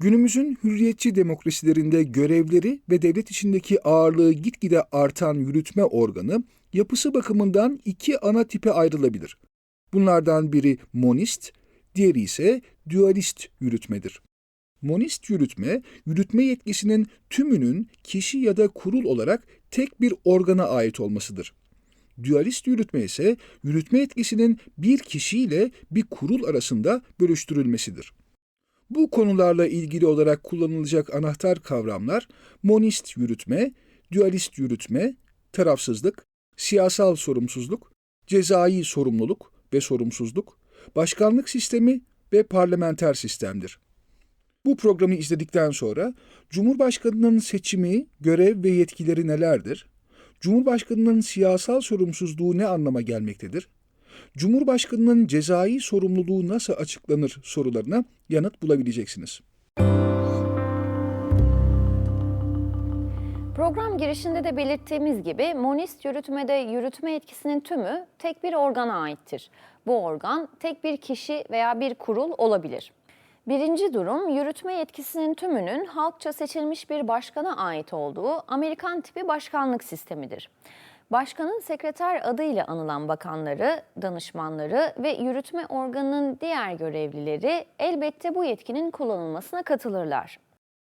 Günümüzün hürriyetçi demokrasilerinde görevleri ve devlet içindeki ağırlığı gitgide artan yürütme organı yapısı bakımından iki ana tipe ayrılabilir. Bunlardan biri monist, diğeri ise dualist yürütmedir. Monist yürütme, yürütme yetkisinin tümünün kişi ya da kurul olarak tek bir organa ait olmasıdır. Dualist yürütme ise yürütme yetkisinin bir kişiyle bir kurul arasında bölüştürülmesidir. Bu konularla ilgili olarak kullanılacak anahtar kavramlar monist yürütme, dualist yürütme, tarafsızlık, siyasal sorumsuzluk, cezai sorumluluk ve sorumsuzluk, başkanlık sistemi ve parlamenter sistemdir. Bu programı izledikten sonra Cumhurbaşkanının seçimi, görev ve yetkileri nelerdir? Cumhurbaşkanının siyasal sorumsuzluğu ne anlama gelmektedir? Cumhurbaşkanının cezai sorumluluğu nasıl açıklanır sorularına yanıt bulabileceksiniz. Program girişinde de belirttiğimiz gibi monist yürütmede yürütme etkisinin tümü tek bir organa aittir. Bu organ tek bir kişi veya bir kurul olabilir. Birinci durum yürütme yetkisinin tümünün halkça seçilmiş bir başkana ait olduğu Amerikan tipi başkanlık sistemidir. Başkanın sekreter adıyla anılan bakanları, danışmanları ve yürütme organının diğer görevlileri elbette bu yetkinin kullanılmasına katılırlar.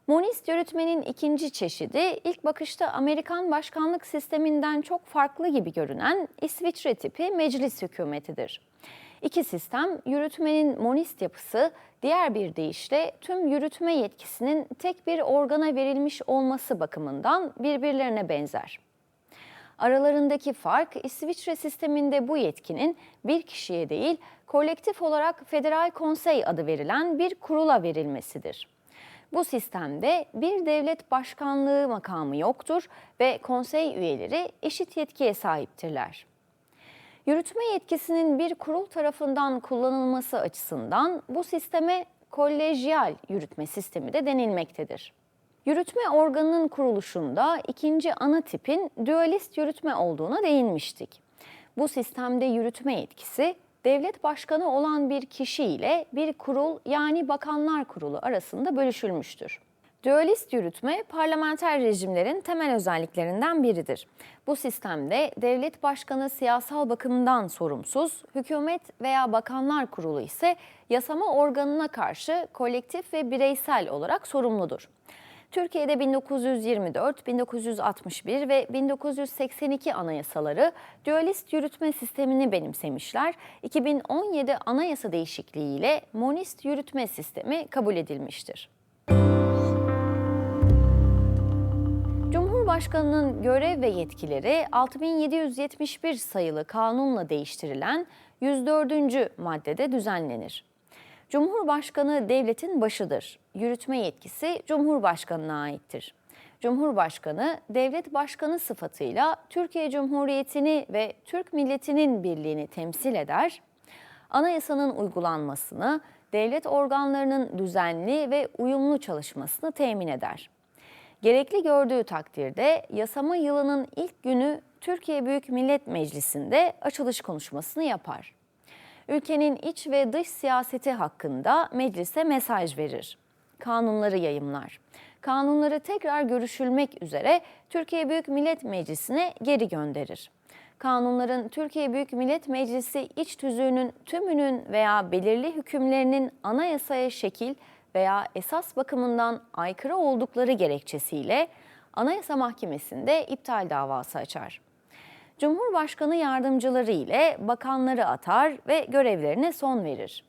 Monist yürütmenin ikinci çeşidi ilk bakışta Amerikan başkanlık sisteminden çok farklı gibi görünen İsviçre tipi meclis hükümetidir. İki sistem yürütmenin monist yapısı diğer bir deyişle tüm yürütme yetkisinin tek bir organa verilmiş olması bakımından birbirlerine benzer. Aralarındaki fark İsviçre sisteminde bu yetkinin bir kişiye değil kolektif olarak Federal Konsey adı verilen bir kurula verilmesidir. Bu sistemde bir devlet başkanlığı makamı yoktur ve konsey üyeleri eşit yetkiye sahiptirler. Yürütme yetkisinin bir kurul tarafından kullanılması açısından bu sisteme kolejyal yürütme sistemi de denilmektedir. Yürütme organının kuruluşunda ikinci ana tipin dualist yürütme olduğuna değinmiştik. Bu sistemde yürütme yetkisi devlet başkanı olan bir kişi ile bir kurul yani bakanlar kurulu arasında bölüşülmüştür. Dualist yürütme parlamenter rejimlerin temel özelliklerinden biridir. Bu sistemde devlet başkanı siyasal bakımdan sorumsuz, hükümet veya bakanlar kurulu ise yasama organına karşı kolektif ve bireysel olarak sorumludur. Türkiye'de 1924, 1961 ve 1982 anayasaları dualist yürütme sistemini benimsemişler. 2017 anayasa değişikliğiyle monist yürütme sistemi kabul edilmiştir. Cumhurbaşkanının görev ve yetkileri 6771 sayılı kanunla değiştirilen 104. maddede düzenlenir. Cumhurbaşkanı devletin başıdır. Yürütme yetkisi Cumhurbaşkanına aittir. Cumhurbaşkanı devlet başkanı sıfatıyla Türkiye Cumhuriyeti'ni ve Türk milletinin birliğini temsil eder. Anayasanın uygulanmasını, devlet organlarının düzenli ve uyumlu çalışmasını temin eder. Gerekli gördüğü takdirde yasama yılının ilk günü Türkiye Büyük Millet Meclisi'nde açılış konuşmasını yapar. Ülkenin iç ve dış siyaseti hakkında meclise mesaj verir. Kanunları yayımlar. Kanunları tekrar görüşülmek üzere Türkiye Büyük Millet Meclisi'ne geri gönderir. Kanunların Türkiye Büyük Millet Meclisi iç tüzüğünün tümünün veya belirli hükümlerinin anayasaya şekil veya esas bakımından aykırı oldukları gerekçesiyle Anayasa Mahkemesi'nde iptal davası açar. Cumhurbaşkanı yardımcıları ile bakanları atar ve görevlerine son verir.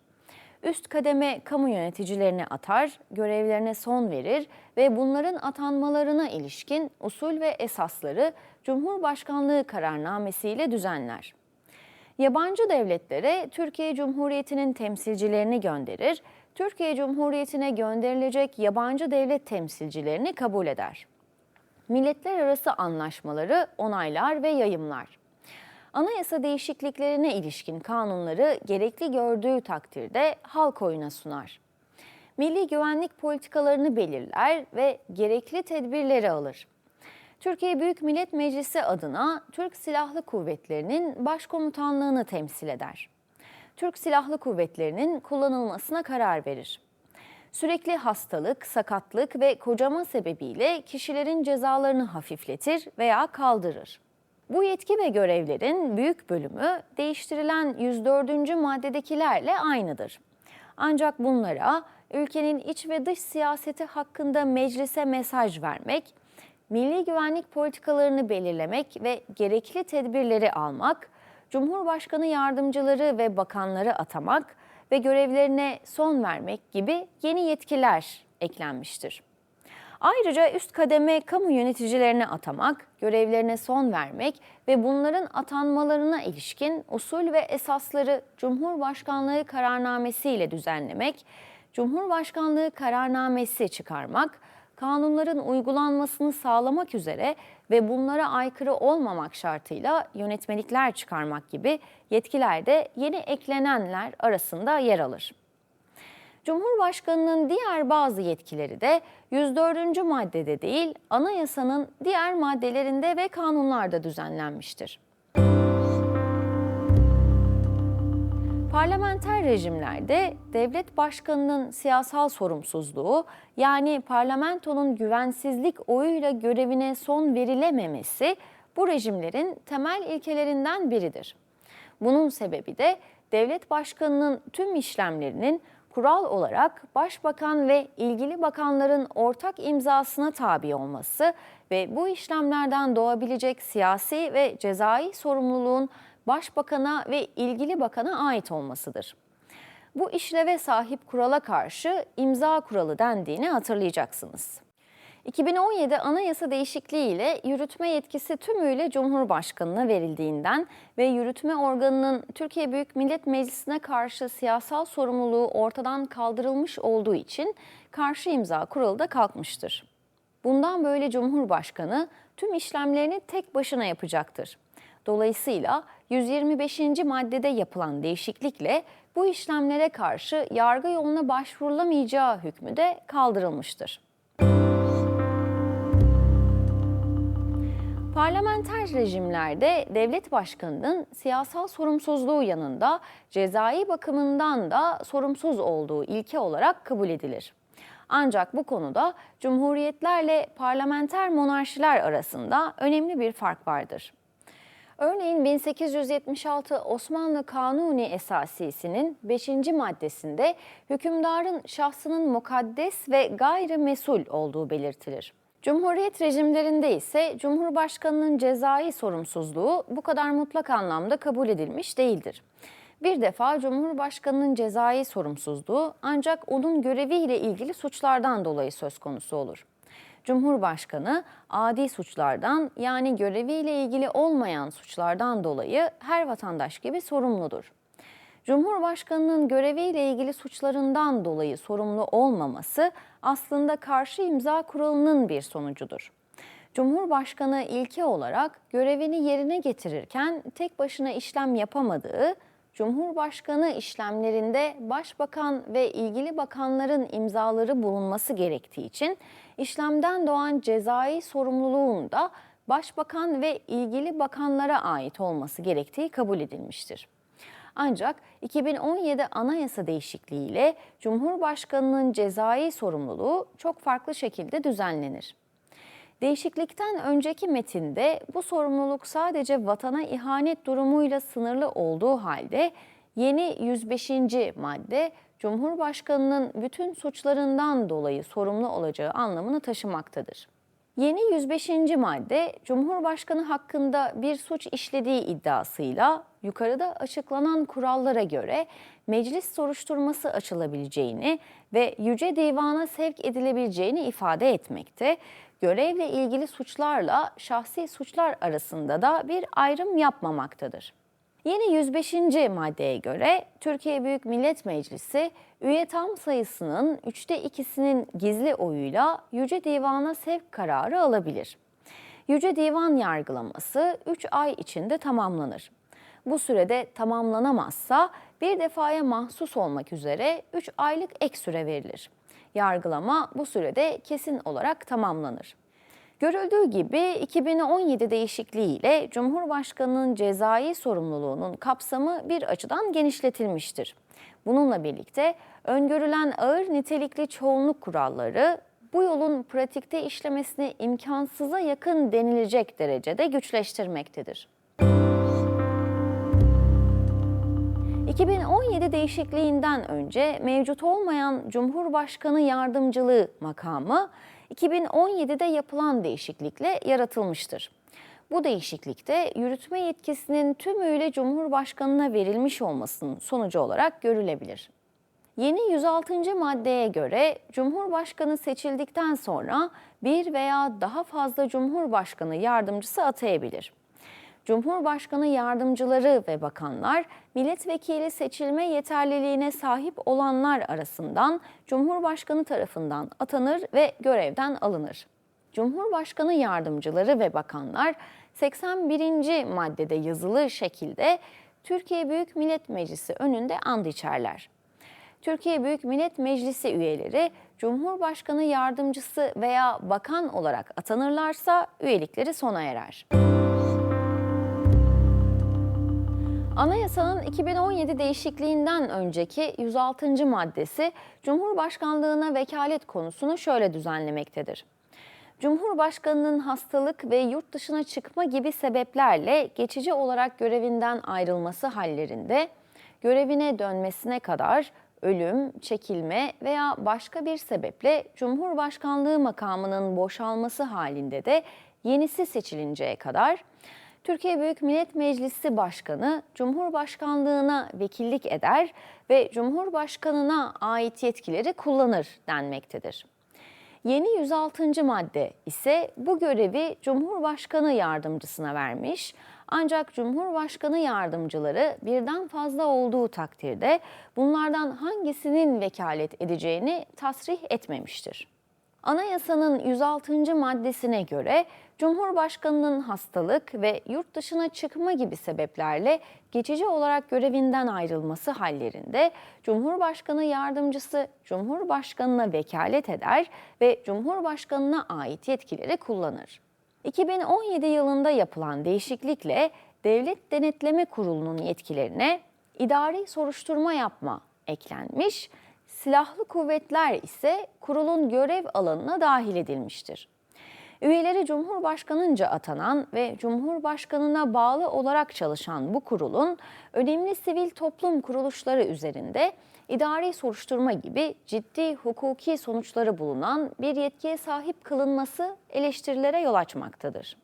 Üst kademe kamu yöneticilerini atar, görevlerine son verir ve bunların atanmalarına ilişkin usul ve esasları Cumhurbaşkanlığı kararnamesiyle düzenler. Yabancı devletlere Türkiye Cumhuriyeti'nin temsilcilerini gönderir, Türkiye Cumhuriyeti'ne gönderilecek yabancı devlet temsilcilerini kabul eder. Milletler arası anlaşmaları onaylar ve yayımlar. Anayasa değişikliklerine ilişkin kanunları gerekli gördüğü takdirde halk oyuna sunar. Milli güvenlik politikalarını belirler ve gerekli tedbirleri alır. Türkiye Büyük Millet Meclisi adına Türk Silahlı Kuvvetleri'nin başkomutanlığını temsil eder. Türk Silahlı Kuvvetleri'nin kullanılmasına karar verir. Sürekli hastalık, sakatlık ve kocama sebebiyle kişilerin cezalarını hafifletir veya kaldırır. Bu yetki ve görevlerin büyük bölümü değiştirilen 104. maddedekilerle aynıdır. Ancak bunlara ülkenin iç ve dış siyaseti hakkında meclise mesaj vermek, milli güvenlik politikalarını belirlemek ve gerekli tedbirleri almak, Cumhurbaşkanı yardımcıları ve bakanları atamak ve görevlerine son vermek gibi yeni yetkiler eklenmiştir. Ayrıca üst kademe kamu yöneticilerine atamak, görevlerine son vermek ve bunların atanmalarına ilişkin usul ve esasları Cumhurbaşkanlığı kararnamesiyle düzenlemek, Cumhurbaşkanlığı kararnamesi çıkarmak, kanunların uygulanmasını sağlamak üzere ve bunlara aykırı olmamak şartıyla yönetmelikler çıkarmak gibi yetkiler de yeni eklenenler arasında yer alır. Cumhurbaşkanının diğer bazı yetkileri de 104. maddede değil, anayasanın diğer maddelerinde ve kanunlarda düzenlenmiştir. Parlamenter rejimlerde devlet başkanının siyasal sorumsuzluğu yani parlamentonun güvensizlik oyuyla görevine son verilememesi bu rejimlerin temel ilkelerinden biridir. Bunun sebebi de devlet başkanının tüm işlemlerinin kural olarak başbakan ve ilgili bakanların ortak imzasına tabi olması ve bu işlemlerden doğabilecek siyasi ve cezai sorumluluğun başbakana ve ilgili bakana ait olmasıdır. Bu işleve sahip kurala karşı imza kuralı dendiğini hatırlayacaksınız. 2017 anayasa değişikliği ile yürütme yetkisi tümüyle Cumhurbaşkanına verildiğinden ve yürütme organının Türkiye Büyük Millet Meclisi'ne karşı siyasal sorumluluğu ortadan kaldırılmış olduğu için karşı imza kuralı da kalkmıştır. Bundan böyle Cumhurbaşkanı tüm işlemlerini tek başına yapacaktır. Dolayısıyla 125. maddede yapılan değişiklikle bu işlemlere karşı yargı yoluna başvurulamayacağı hükmü de kaldırılmıştır. Parlamenter rejimlerde devlet başkanının siyasal sorumsuzluğu yanında cezai bakımından da sorumsuz olduğu ilke olarak kabul edilir. Ancak bu konuda cumhuriyetlerle parlamenter monarşiler arasında önemli bir fark vardır. Örneğin 1876 Osmanlı Kanuni Esasisi'nin 5. maddesinde hükümdarın şahsının mukaddes ve gayri mesul olduğu belirtilir. Cumhuriyet rejimlerinde ise Cumhurbaşkanının cezai sorumsuzluğu bu kadar mutlak anlamda kabul edilmiş değildir. Bir defa Cumhurbaşkanının cezai sorumsuzluğu ancak onun göreviyle ilgili suçlardan dolayı söz konusu olur. Cumhurbaşkanı adi suçlardan yani göreviyle ilgili olmayan suçlardan dolayı her vatandaş gibi sorumludur. Cumhurbaşkanının göreviyle ilgili suçlarından dolayı sorumlu olmaması aslında karşı imza kuralının bir sonucudur. Cumhurbaşkanı ilke olarak görevini yerine getirirken tek başına işlem yapamadığı, Cumhurbaşkanı işlemlerinde başbakan ve ilgili bakanların imzaları bulunması gerektiği için işlemden doğan cezai sorumluluğun da başbakan ve ilgili bakanlara ait olması gerektiği kabul edilmiştir. Ancak 2017 anayasa değişikliğiyle Cumhurbaşkanının cezai sorumluluğu çok farklı şekilde düzenlenir. Değişiklikten önceki metinde bu sorumluluk sadece vatana ihanet durumuyla sınırlı olduğu halde yeni 105. madde Cumhurbaşkanının bütün suçlarından dolayı sorumlu olacağı anlamını taşımaktadır. Yeni 105. madde Cumhurbaşkanı hakkında bir suç işlediği iddiasıyla yukarıda açıklanan kurallara göre meclis soruşturması açılabileceğini ve Yüce Divan'a sevk edilebileceğini ifade etmekte. Görevle ilgili suçlarla şahsi suçlar arasında da bir ayrım yapmamaktadır. Yeni 105. maddeye göre Türkiye Büyük Millet Meclisi üye tam sayısının üçte ikisinin gizli oyuyla Yüce Divan'a sevk kararı alabilir. Yüce Divan yargılaması 3 ay içinde tamamlanır. Bu sürede tamamlanamazsa bir defaya mahsus olmak üzere 3 aylık ek süre verilir. Yargılama bu sürede kesin olarak tamamlanır. Görüldüğü gibi 2017 değişikliğiyle Cumhurbaşkanı'nın cezai sorumluluğunun kapsamı bir açıdan genişletilmiştir. Bununla birlikte öngörülen ağır nitelikli çoğunluk kuralları bu yolun pratikte işlemesini imkansıza yakın denilecek derecede güçleştirmektedir. 2017 değişikliğinden önce mevcut olmayan Cumhurbaşkanı yardımcılığı makamı 2017'de yapılan değişiklikle yaratılmıştır. Bu değişiklikte yürütme yetkisinin tümüyle Cumhurbaşkanına verilmiş olmasının sonucu olarak görülebilir. Yeni 106. maddeye göre Cumhurbaşkanı seçildikten sonra bir veya daha fazla Cumhurbaşkanı yardımcısı atayabilir. Cumhurbaşkanı yardımcıları ve bakanlar milletvekili seçilme yeterliliğine sahip olanlar arasından Cumhurbaşkanı tarafından atanır ve görevden alınır. Cumhurbaşkanı yardımcıları ve bakanlar 81. maddede yazılı şekilde Türkiye Büyük Millet Meclisi önünde and içerler. Türkiye Büyük Millet Meclisi üyeleri Cumhurbaşkanı yardımcısı veya bakan olarak atanırlarsa üyelikleri sona erer. Anayasanın 2017 değişikliğinden önceki 106. maddesi Cumhurbaşkanlığına vekalet konusunu şöyle düzenlemektedir. Cumhurbaşkanının hastalık ve yurt dışına çıkma gibi sebeplerle geçici olarak görevinden ayrılması hallerinde görevine dönmesine kadar ölüm, çekilme veya başka bir sebeple Cumhurbaşkanlığı makamının boşalması halinde de yenisi seçilinceye kadar Türkiye Büyük Millet Meclisi Başkanı Cumhurbaşkanlığına vekillik eder ve Cumhurbaşkanına ait yetkileri kullanır denmektedir. Yeni 106. madde ise bu görevi Cumhurbaşkanı yardımcısına vermiş ancak Cumhurbaşkanı yardımcıları birden fazla olduğu takdirde bunlardan hangisinin vekalet edeceğini tasrih etmemiştir. Anayasanın 106. maddesine göre Cumhurbaşkanının hastalık ve yurt dışına çıkma gibi sebeplerle geçici olarak görevinden ayrılması hallerinde Cumhurbaşkanı yardımcısı Cumhurbaşkanına vekalet eder ve Cumhurbaşkanına ait yetkileri kullanır. 2017 yılında yapılan değişiklikle Devlet Denetleme Kurulu'nun yetkilerine idari soruşturma yapma eklenmiş, silahlı kuvvetler ise kurulun görev alanına dahil edilmiştir. Üyeleri Cumhurbaşkanınca atanan ve Cumhurbaşkanına bağlı olarak çalışan bu kurulun önemli sivil toplum kuruluşları üzerinde idari soruşturma gibi ciddi hukuki sonuçları bulunan bir yetkiye sahip kılınması eleştirilere yol açmaktadır.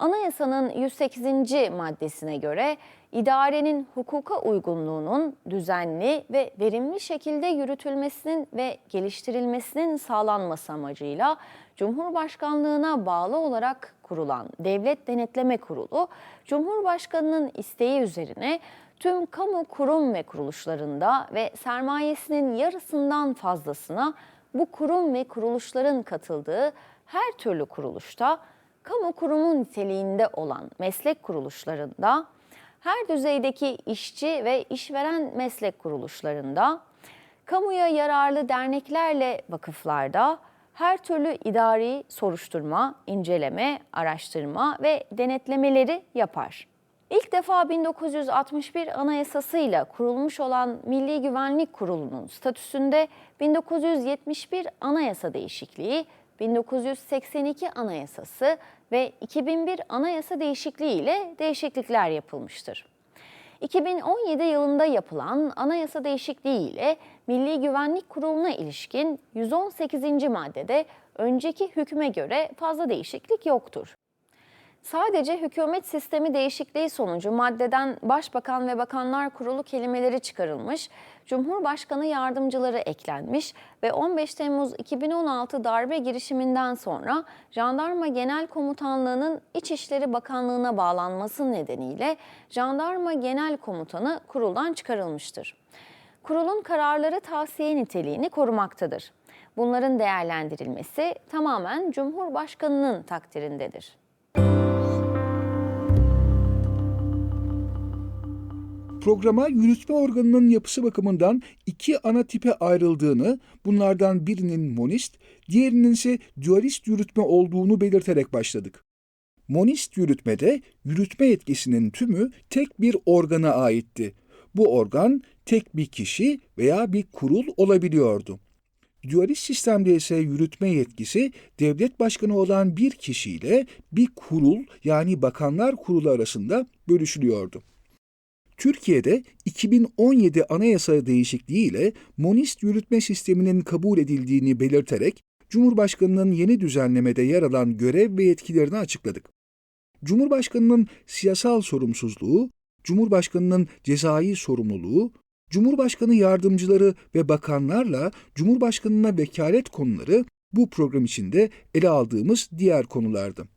Anayasanın 108. maddesine göre idarenin hukuka uygunluğunun düzenli ve verimli şekilde yürütülmesinin ve geliştirilmesinin sağlanması amacıyla Cumhurbaşkanlığına bağlı olarak kurulan Devlet Denetleme Kurulu, Cumhurbaşkanının isteği üzerine tüm kamu kurum ve kuruluşlarında ve sermayesinin yarısından fazlasına bu kurum ve kuruluşların katıldığı her türlü kuruluşta kamu kurumu niteliğinde olan meslek kuruluşlarında, her düzeydeki işçi ve işveren meslek kuruluşlarında, kamuya yararlı derneklerle vakıflarda, her türlü idari soruşturma, inceleme, araştırma ve denetlemeleri yapar. İlk defa 1961 Anayasasıyla kurulmuş olan Milli Güvenlik Kurulu'nun statüsünde 1971 Anayasa değişikliği 1982 Anayasası ve 2001 Anayasa değişikliği ile değişiklikler yapılmıştır. 2017 yılında yapılan anayasa değişikliği ile Milli Güvenlik Kurulu'na ilişkin 118. maddede önceki hükme göre fazla değişiklik yoktur. Sadece hükümet sistemi değişikliği sonucu maddeden Başbakan ve Bakanlar Kurulu kelimeleri çıkarılmış, Cumhurbaşkanı yardımcıları eklenmiş ve 15 Temmuz 2016 darbe girişiminden sonra Jandarma Genel Komutanlığı'nın İçişleri Bakanlığı'na bağlanması nedeniyle Jandarma Genel Komutanı kuruldan çıkarılmıştır. Kurulun kararları tavsiye niteliğini korumaktadır. Bunların değerlendirilmesi tamamen Cumhurbaşkanı'nın takdirindedir. Programa yürütme organının yapısı bakımından iki ana tipe ayrıldığını, bunlardan birinin monist, diğerinin ise dualist yürütme olduğunu belirterek başladık. Monist yürütmede yürütme yetkisinin tümü tek bir organa aitti. Bu organ tek bir kişi veya bir kurul olabiliyordu. Dualist sistemde ise yürütme yetkisi devlet başkanı olan bir kişiyle bir kurul yani bakanlar kurulu arasında bölüşülüyordu. Türkiye'de 2017 anayasa değişikliğiyle monist yürütme sisteminin kabul edildiğini belirterek Cumhurbaşkanının yeni düzenlemede yer alan görev ve yetkilerini açıkladık. Cumhurbaşkanının siyasal sorumsuzluğu, Cumhurbaşkanının cezai sorumluluğu, Cumhurbaşkanı yardımcıları ve bakanlarla Cumhurbaşkanına vekalet konuları bu program içinde ele aldığımız diğer konulardı.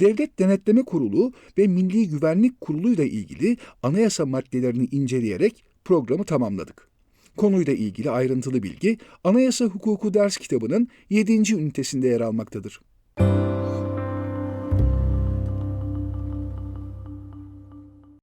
Devlet Denetleme Kurulu ve Milli Güvenlik Kurulu ile ilgili anayasa maddelerini inceleyerek programı tamamladık. Konuyla ilgili ayrıntılı bilgi Anayasa Hukuku ders kitabının 7. ünitesinde yer almaktadır.